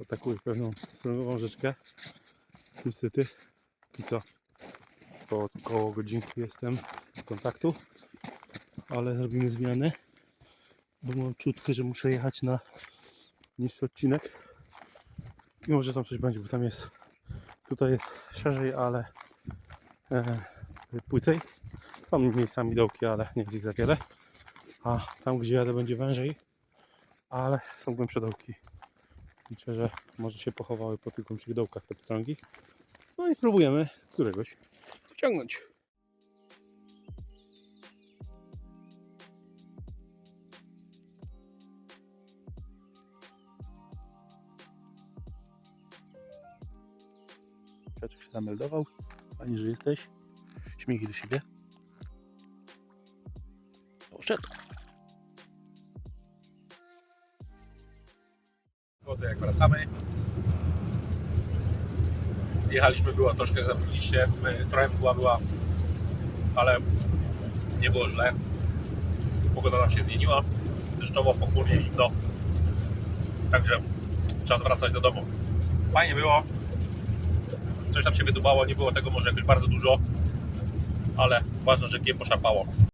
atakuję pewną rzeczkę. Niestety, póki co po około godzinki jestem z kontaktu, ale zrobimy zmianę, bo mam czutkę, że muszę jechać na niższy odcinek. I może tam coś będzie, bo tam jest, tutaj jest szerzej, ale e, płycej. Są miejscami dołki, ale nie jest ich za wiele. A tam, gdzie jadę, będzie wężej, ale są głębsze dołki. Liczę, że może się pochowały po tych głębszych dołkach te pstrągi. No i spróbujemy któregoś wciągnąć. Piotrek się zameldował. Fajnie, że jesteś. Śmiechy do siebie. Poszedł. No to jak wracamy. Jechaliśmy, było troszkę zabraliście, trochę mgła była, ale nie było źle. Pogoda nam się zmieniła, deszczowo, pochmurnie, zimno. Także czas wracać do domu. Fajnie było. Coś tam się wydubało, nie było tego może jakoś bardzo dużo, ale ważne, że G poszapało.